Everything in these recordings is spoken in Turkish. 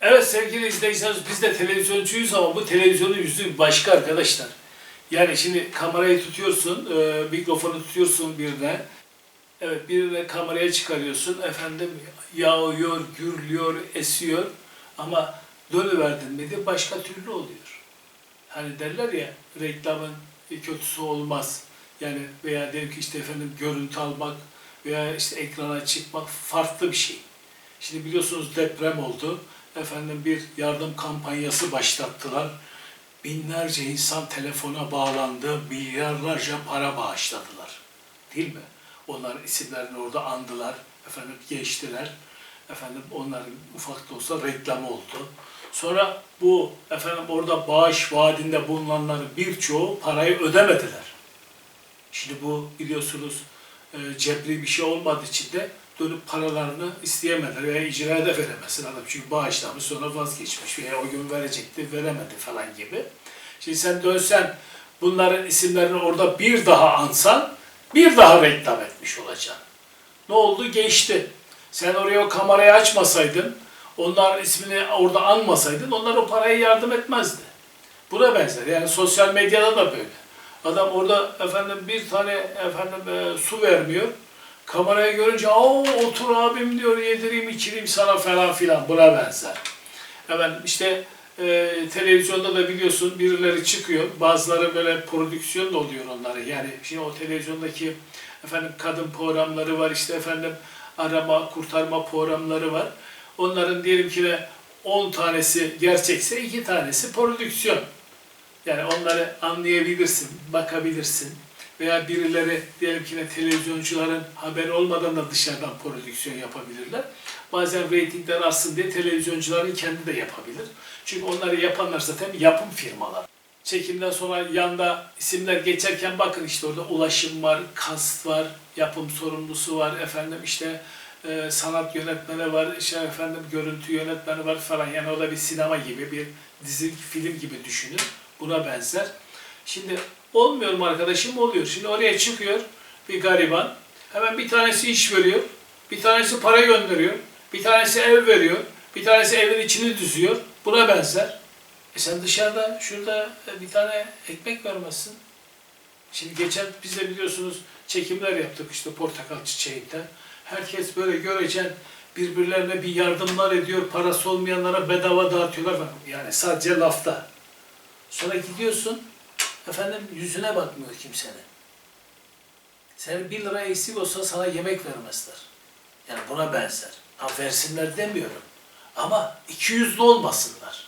Evet sevgili izleyiciler biz de televizyoncuyuz ama bu televizyonun yüzü başka arkadaşlar. Yani şimdi kamerayı tutuyorsun, e, mikrofonu tutuyorsun birine. Evet birine kameraya çıkarıyorsun. Efendim yağıyor, gürlüyor, esiyor. Ama dönüverdin miydi başka türlü oluyor. Hani derler ya reklamın kötüsü olmaz. Yani veya der ki işte efendim görüntü almak veya işte ekrana çıkmak farklı bir şey. Şimdi biliyorsunuz deprem oldu. Efendim bir yardım kampanyası başlattılar. Binlerce insan telefona bağlandı, milyarlarca para bağışladılar. Değil mi? Onların isimlerini orada andılar, efendim geçtiler. Efendim onların ufak da olsa reklam oldu. Sonra bu efendim orada bağış vaadinde bulunanların birçoğu parayı ödemediler. Şimdi bu biliyorsunuz e, cebri bir şey olmadığı için de dönüp paralarını isteyemediler veya icraya da veremesin adam. Çünkü bağışlamış sonra vazgeçmiş veya o gün verecekti veremedi falan gibi. Şimdi sen dönsen bunların isimlerini orada bir daha ansan bir daha reklam etmiş olacaksın. Ne oldu? Geçti. Sen oraya o kamerayı açmasaydın, onların ismini orada anmasaydın onlar o paraya yardım etmezdi. Buna benzer. Yani sosyal medyada da böyle. Adam orada efendim bir tane efendim e, su vermiyor. Kamerayı görünce aa otur abim diyor yedireyim içireyim sana falan filan buna benzer. Hemen işte e, televizyonda da biliyorsun birileri çıkıyor. Bazıları böyle prodüksiyon da oluyor onları. Yani şimdi o televizyondaki efendim kadın programları var işte efendim arama kurtarma programları var. Onların diyelim ki de 10 tanesi gerçekse iki tanesi prodüksiyon. Yani onları anlayabilirsin, bakabilirsin. Veya birileri diyelim ki televizyoncuların haberi olmadan da dışarıdan prodüksiyon yapabilirler. Bazen reytingler artsın diye televizyoncuların kendi de yapabilir. Çünkü onları yapanlar zaten yapım firmalar. Çekimden sonra yanda isimler geçerken bakın işte orada ulaşım var, kast var, yapım sorumlusu var, efendim işte e, sanat yönetmeni var, işte efendim görüntü yönetmeni var falan. Yani o da bir sinema gibi, bir dizi, film gibi düşünün. Buna benzer. Şimdi olmuyor mu arkadaşım? Oluyor. Şimdi oraya çıkıyor bir gariban. Hemen bir tanesi iş veriyor. Bir tanesi para gönderiyor. Bir tanesi ev veriyor. Bir tanesi evin içini düzüyor. Buna benzer. E sen dışarıda şurada bir tane ekmek vermezsin. Şimdi geçen biz de biliyorsunuz çekimler yaptık işte portakal çiçeğinden. Herkes böyle göreceksin birbirlerine bir yardımlar ediyor. Parası olmayanlara bedava dağıtıyorlar. Yani sadece lafta. Sonra gidiyorsun efendim yüzüne bakmıyor kimsenin. Senin bir lira eksik olsa sana yemek vermezler. Yani buna benzer. Ha versinler demiyorum. Ama iki yüzlü olmasınlar.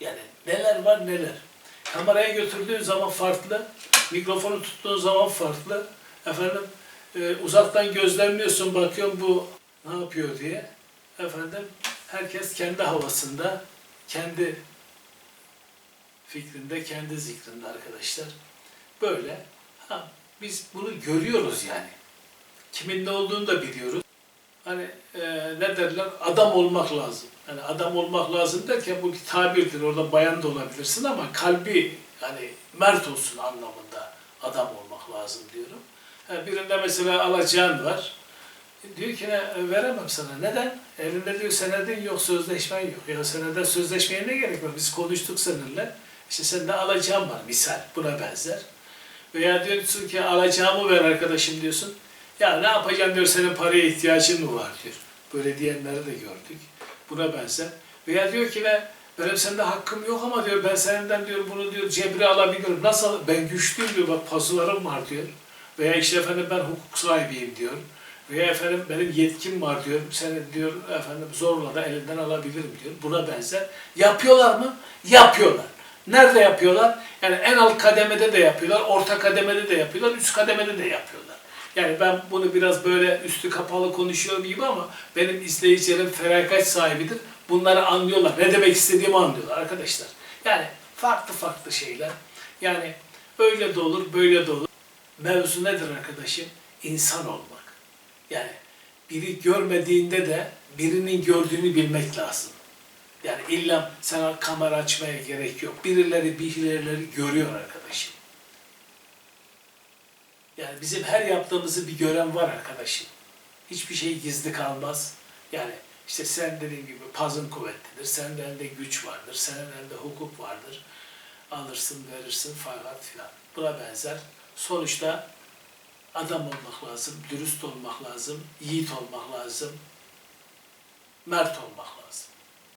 Yani neler var neler. Kameraya götürdüğün zaman farklı, mikrofonu tuttuğun zaman farklı. Efendim e, uzaktan gözlemliyorsun, bakıyorsun bu ne yapıyor diye. Efendim herkes kendi havasında, kendi fikrinde, kendi zikrinde arkadaşlar. Böyle. Ha, biz bunu görüyoruz yani. Kimin ne olduğunu da biliyoruz. Hani e, ne derler? Adam olmak lazım. Yani adam olmak lazım derken bu bir tabirdir. Orada bayan da olabilirsin ama kalbi hani mert olsun anlamında adam olmak lazım diyorum. Ha, birinde mesela alacağın var. Diyor ki ne, veremem sana. Neden? Elinde diyor senedin yok, sözleşmen yok. Ya seneden sözleşmeye ne gerek var? Biz konuştuk seninle. İşte sende alacağım var misal. Buna benzer. Veya diyorsun ki alacağımı ver arkadaşım diyorsun. Ya ne yapacağım diyor senin paraya ihtiyacın mı var diyor. Böyle diyenleri de gördük. Buna benzer. Veya diyor ki ne benim sende hakkım yok ama diyor ben senden diyor bunu diyor cebri alabilirim. Nasıl? Ben güçlüyüm diyor bak pazularım var diyor. Veya işte efendim ben hukuk sahibiyim diyor. Veya efendim benim yetkim var diyor. Seni diyor efendim zorla da elinden alabilirim diyor. Buna benzer. Yapıyorlar mı? Yapıyorlar. Nerede yapıyorlar? Yani en alt kademede de yapıyorlar, orta kademede de yapıyorlar, üst kademede de yapıyorlar. Yani ben bunu biraz böyle üstü kapalı konuşuyorum gibi ama benim izleyicilerim feragat sahibidir. Bunları anlıyorlar. Ne demek istediğimi anlıyorlar arkadaşlar. Yani farklı farklı şeyler. Yani öyle de olur, böyle de olur. Mevzu nedir arkadaşım? İnsan olmak. Yani biri görmediğinde de birinin gördüğünü bilmek lazım. Yani illa sana kamera açmaya gerek yok. Birileri birileri görüyor arkadaşım. Yani bizim her yaptığımızı bir gören var arkadaşım. Hiçbir şey gizli kalmaz. Yani İşte sen dediğim gibi pazın kuvvetlidir, senin elinde güç vardır, senin elinde hukuk vardır. Alırsın, verirsin fakat filan. Buna benzer. Sonuçta adam olmak lazım, dürüst olmak lazım, yiğit olmak lazım, mert olmak lazım.